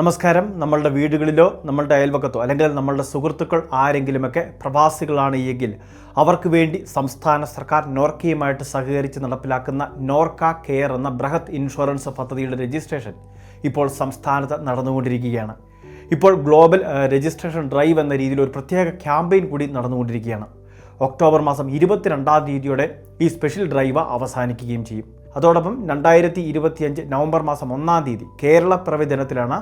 നമസ്കാരം. നമ്മളുടെ വീടുകളിലോ നമ്മളുടെ അയൽവക്കത്തോ അല്ലെങ്കിൽ നമ്മളുടെ സുഹൃത്തുക്കൾ ആരെങ്കിലുമൊക്കെ പ്രവാസികളാണ് എങ്കിൽ അവർക്ക് വേണ്ടി സംസ്ഥാന സർക്കാർ നോർക്കയുമായിട്ട് സഹകരിച്ച് നടപ്പിലാക്കുന്ന നോർക്ക കെയർ എന്ന ബൃഹത് ഇൻഷുറൻസ് പദ്ധതിയുടെ രജിസ്ട്രേഷൻ ഇപ്പോൾ സംസ്ഥാനത്ത് നടന്നുകൊണ്ടിരിക്കുകയാണ്. ഇപ്പോൾ ഗ്ലോബൽ രജിസ്ട്രേഷൻ ഡ്രൈവ് എന്ന രീതിയിൽ ഒരു പ്രത്യേക ക്യാമ്പയിൻ കൂടി നടന്നുകൊണ്ടിരിക്കുകയാണ്. ഒക്ടോബർ മാസം ഇരുപത്തിരണ്ടാം തീയതിയോടെ ഈ സ്പെഷ്യൽ ഡ്രൈവ് അവസാനിക്കുകയും ചെയ്യും. അതോടൊപ്പം രണ്ടായിരത്തി ഇരുപത്തിയഞ്ച് നവംബർ മാസം ഒന്നാം തീയതി കേരള പിറവി ദിനത്തിലാണ്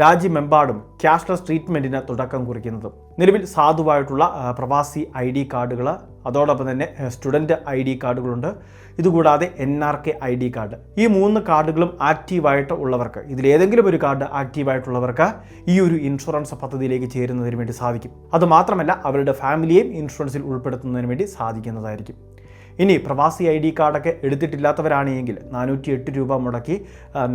രാജ്യമെമ്പാടും ക്യാഷ്ലെസ് ട്രീറ്റ്മെന്റിന് തുടക്കം കുറിക്കുന്നത്. നിലവിൽ സാധുവായിട്ടുള്ള പ്രവാസി ഐ ഡി കാർഡുകൾ അതോടൊപ്പം തന്നെ സ്റ്റുഡന്റ് ഐ ഡി കാർഡുകളുണ്ട്. ഇതുകൂടാതെ N R K I D card. ഈ മൂന്ന് കാർഡുകളും ആക്റ്റീവായിട്ട് ഉള്ളവർക്ക് ഇതിലേതെങ്കിലും ഒരു കാർഡ് ആക്റ്റീവായിട്ടുള്ളവർക്ക് ഈ ഒരു ഇൻഷുറൻസ് പദ്ധതിയിലേക്ക് ചേരുന്നതിന് വേണ്ടി സാധിക്കും. അതുമാത്രമല്ല അവരുടെ ഫാമിലിയെയും ഇൻഷുറൻസിൽ ഉൾപ്പെടുത്തുന്നതിന് വേണ്ടി സാധിക്കുന്നതായിരിക്കും. ഇനി പ്രവാസി ഐ ഡി കാർഡൊക്കെ എടുത്തിട്ടില്ലാത്തവരാണെങ്കിൽ നാനൂറ്റി എട്ട് രൂപ മുടക്കി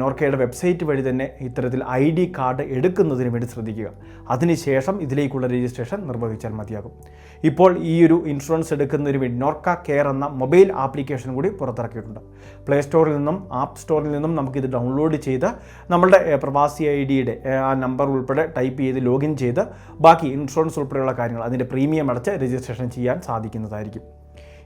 നോർക്കയുടെ വെബ്സൈറ്റ് വഴി തന്നെ ഇത്തരത്തിൽ ഐ ഡി കാർഡ് എടുക്കുന്നതിന് വേണ്ടി ശ്രദ്ധിക്കുക. അതിനുശേഷം ഇതിലേക്കുള്ള രജിസ്ട്രേഷൻ നിർവഹിച്ചാൽ മതിയാകും. ഇപ്പോൾ ഈ ഒരു ഇൻഷുറൻസ് എടുക്കുന്നതിന് വേണ്ടി നോർക്ക കെയർ എന്ന മൊബൈൽ ആപ്ലിക്കേഷൻ കൂടി പുറത്തിറക്കിയിട്ടുണ്ട്. പ്ലേ സ്റ്റോറിൽ നിന്നും ആപ്പ് സ്റ്റോറിൽ നിന്നും നമുക്കിത് ഡൗൺലോഡ് ചെയ്ത് നമ്മളുടെ പ്രവാസി ഐ ഡിയുടെ ആ നമ്പർ ഉൾപ്പെടെ ടൈപ്പ് ചെയ്ത് ലോഗിൻ ചെയ്ത് ബാക്കി ഇൻഷുറൻസ് ഉൾപ്പെടെയുള്ള കാര്യങ്ങൾ അതിന്റെ പ്രീമിയം അടച്ച് രജിസ്ട്രേഷൻ ചെയ്യാൻ സാധിക്കുന്നതായിരിക്കും.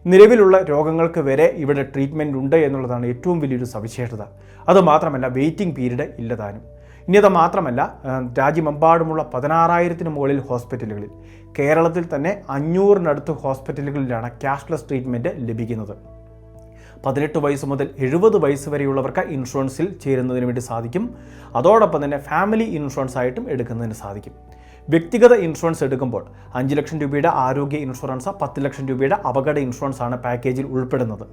നിലവിലുള്ള രോഗങ്ങൾക്ക് വരെ ഇവിടെ ട്രീറ്റ്മെന്റ് ഉണ്ട് എന്നുള്ളതാണ് ഏറ്റവും വലിയൊരു സവിശേഷത. അതുമാത്രമല്ല വെയിറ്റിംഗ് പീരീഡ് ഇല്ലതാനും. ഇനി അത് മാത്രമല്ല രാജ്യമെമ്പാടുമുള്ള പതിനാറായിരത്തിന് മുകളിൽ ഹോസ്പിറ്റലുകളിൽ കേരളത്തിൽ തന്നെ അഞ്ഞൂറിനടുത്ത് ഹോസ്പിറ്റലുകളിലാണ് ക്യാഷ്ലെസ് ട്രീറ്റ്മെന്റ് ലഭിക്കുന്നത്. പതിനെട്ട് വയസ്സ് മുതൽ എഴുപത് വയസ്സ് വരെയുള്ളവർക്ക് ഇൻഷുറൻസിൽ ചേരുന്നതിന് വേണ്ടി സാധിക്കും. അതോടൊപ്പം തന്നെ ഫാമിലി ഇൻഷുറൻസ് ആയിട്ടും എടുക്കുന്നതിന് സാധിക്കും. വ്യക്തിഗത ഇൻഷുറൻസ് എടുക്കുമ്പോൾ അഞ്ച് ലക്ഷം രൂപയുടെ ആരോഗ്യ ഇൻഷുറൻസ് പത്ത് ലക്ഷം രൂപയുടെ അപകട ഇൻഷുറൻസ് ആണ് പാക്കേജിൽ ഉൾപ്പെടുന്നത്.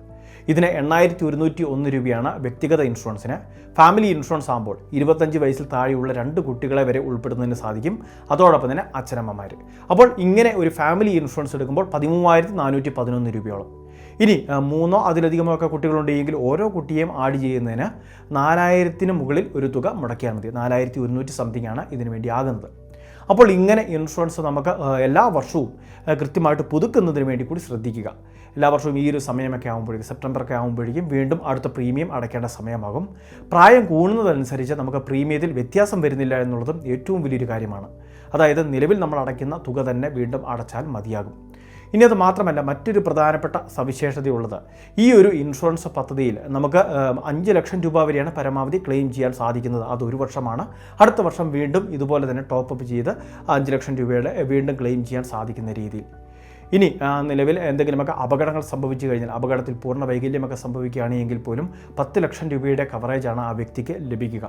ഇതിന് എണ്ണായിരത്തി ഒരുന്നൂറ്റി ഒന്ന് രൂപയാണ് വ്യക്തിഗത ഇൻഷുറൻസിന്. ഫാമിലി ഇൻഷുറൻസ് ആകുമ്പോൾ ഇരുപത്തഞ്ച് വയസ്സിൽ താഴെയുള്ള രണ്ട് കുട്ടികളെ വരെ ഉൾപ്പെടുന്നതിന് സാധിക്കും. അതോടൊപ്പം തന്നെ അച്ഛനമ്മമാർ അപ്പോൾ ഇങ്ങനെ ഒരു ഫാമിലി ഇൻഷുറൻസ് എടുക്കുമ്പോൾ പതിമൂവായിരത്തി നാനൂറ്റി പതിനൊന്ന് രൂപയോളം. ഇനി മൂന്നോ അതിലധികമോ ഒക്കെ കുട്ടികളുണ്ടെങ്കിൽ ഓരോ കുട്ടിയെയും ആഡ് ചെയ്യുന്നതിന് നാലായിരത്തിന് മുകളിൽ ഒരു തുക മുടക്കിയാൽ മതി. നാലായിരത്തി ഒരുന്നൂറ്റി സംതിങ് ആണ് ഇതിനു വേണ്ടി ആകുന്നത്. അപ്പോൾ ഇങ്ങനെ ഇൻഷുറൻസ് നമുക്ക് എല്ലാ വർഷവും കൃത്യമായിട്ട് പുതുക്കുന്നതിന് വേണ്ടി കൂടി ശ്രദ്ധിക്കുക. എല്ലാ വർഷവും ഈ ഒരു സമയമൊക്കെ ആകുമ്പോഴേക്കും സെപ്റ്റംബറൊക്കെ ആകുമ്പോഴേക്കും വീണ്ടും അടുത്ത പ്രീമിയം അടയ്ക്കേണ്ട സമയമാകും. പ്രായം കൂടുന്നതനുസരിച്ച് നമുക്ക് പ്രീമിയത്തിൽ വ്യത്യാസം വരുന്നില്ല എന്നുള്ളതും ഏറ്റവും വലിയൊരു കാര്യമാണ്. അതായത് നിലവിൽ നമ്മൾ അടയ്ക്കുന്ന തുക തന്നെ വീണ്ടും അടച്ചാൽ മതിയാകും. ഇനി അത് മാത്രമല്ല മറ്റൊരു പ്രധാനപ്പെട്ട സവിശേഷതയുള്ളത്. ഈ ഒരു ഇൻഷുറൻസ് പദ്ധതിയിൽ നമുക്ക് അഞ്ച് ലക്ഷം രൂപ വരെയാണ് പരമാവധി ക്ലെയിം ചെയ്യാൻ സാധിക്കുന്നത്. അത് ഒരു വർഷമാണ്. അടുത്ത വർഷം വീണ്ടും ഇതുപോലെ തന്നെ ടോപ്പ് അപ്പ് ചെയ്ത് അഞ്ച് ലക്ഷം രൂപയുടെ വീണ്ടും ക്ലെയിം ചെയ്യാൻ സാധിക്കുന്ന രീതിയിൽ. ഇനി നിലവിൽ എന്തെങ്കിലുമൊക്കെ അപകടങ്ങൾ സംഭവിച്ചു കഴിഞ്ഞാൽ അപകടത്തിൽ പൂർണ വൈകല്യമൊക്കെ സംഭവിക്കുകയാണെങ്കിൽ പോലും പത്ത് ലക്ഷം രൂപയുടെ കവറേജാണ് ആ വ്യക്തിക്ക് ലഭിക്കുക.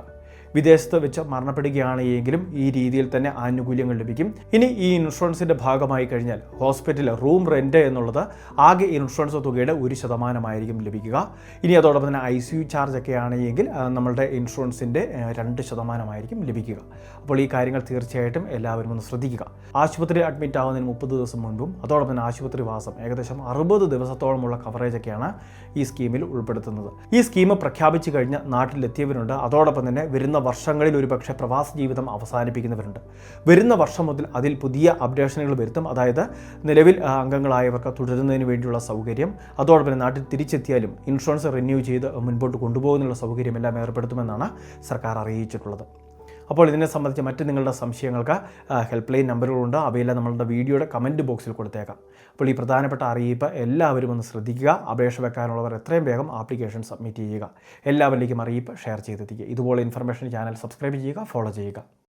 വിദേശത്ത് വെച്ച് മരണപ്പെടുകയാണ് എങ്കിലും ഈ രീതിയിൽ തന്നെ ആനുകൂല്യങ്ങൾ ലഭിക്കും. ഇനി ഈ ഇൻഷുറൻസിന്റെ ഭാഗമായി കഴിഞ്ഞാൽ ഹോസ്പിറ്റൽ റൂം റെന്റ് എന്നുള്ളത് ആകെ ഇൻഷുറൻസ് തുകയുടെ ഒരു ശതമാനമായിരിക്കും ലഭിക്കുക. ഇനി അതോടൊപ്പം തന്നെ ഐ സി യു ചാർജ് ഒക്കെ ആണെങ്കിൽ നമ്മളുടെ ഇൻഷുറൻസിന്റെ ആ, രണ്ട് ശതമാനമായിരിക്കും ലഭിക്കുക. അപ്പോൾ ഈ കാര്യങ്ങൾ തീർച്ചയായിട്ടും എല്ലാവരും ഒന്ന് ശ്രദ്ധിക്കുക. ആശുപത്രി അഡ്മിറ്റ് ആവുന്നതിന് മുപ്പത് ദിവസം മുൻപും അതോടൊപ്പം തന്നെ ആശുപത്രി വാസം ഏകദേശം അറുപത് ദിവസത്തോളമുള്ള കവറേജ് ഒക്കെയാണ് ഈ സ്കീമിൽ ഉൾപ്പെടുത്തുന്നത്. ഈ സ്കീം പ്രഖ്യാപിച്ചു കഴിഞ്ഞ് നാട്ടിലെത്തിയവരുണ്ട്. അതോടൊപ്പം തന്നെ വരുന്ന വർഷങ്ങളിൽ ഒരുപക്ഷെ പ്രവാസ ജീവിതം അവസാനിപ്പിക്കുന്നവരുണ്ട്. വരുന്ന വർഷം മുതൽ അതിൽ പുതിയ അപ്ഡേഷനുകൾ വരുത്തും. അതായത് നിലവിൽ അംഗങ്ങളായവർക്ക് തുടരുന്നതിന് വേണ്ടിയുള്ള സൗകര്യം അതോടൊപ്പം നാട്ടിൽ തിരിച്ചെത്തിയാലും ഇൻഷുറൻസ് റിന്യൂ ചെയ്ത് മുൻപോട്ട് കൊണ്ടുപോകുന്നതിനുള്ള സൗകര്യമെല്ലാം ഏർപ്പെടുത്തുമെന്നാണ് സർക്കാർ അറിയിച്ചിട്ടുള്ളത്. അപ്പോൾ ഇതിനെ സംബന്ധിച്ച് മറ്റ് നിങ്ങളുടെ സംശയങ്ങൾക്ക് ഹെൽപ്പ് ലൈൻ നമ്പറുകളുണ്ട്. അവയെല്ലാം നമ്മളുടെ വീഡിയോയുടെ കമന്റ് ബോക്സിൽ കൊടുത്തേക്കാം. അപ്പോൾ ഈ പ്രധാനപ്പെട്ട അറിയിപ്പ് എല്ലാവരും ഒന്ന് ശ്രദ്ധിക്കുക. അപേക്ഷ വെക്കാനുള്ളവർ എത്രയും വേഗം ആപ്ലിക്കേഷൻ സബ്മിറ്റ് ചെയ്യുക. എല്ലാവരിലേക്കും അറിയിപ്പ് ഷെയർ ചെയ്തെത്തിക്കുക. ഇതുപോലെ ഇൻഫർമേഷൻ ചാനൽ സബ്സ്ക്രൈബ് ചെയ്യുക ഫോളോ ചെയ്യുക.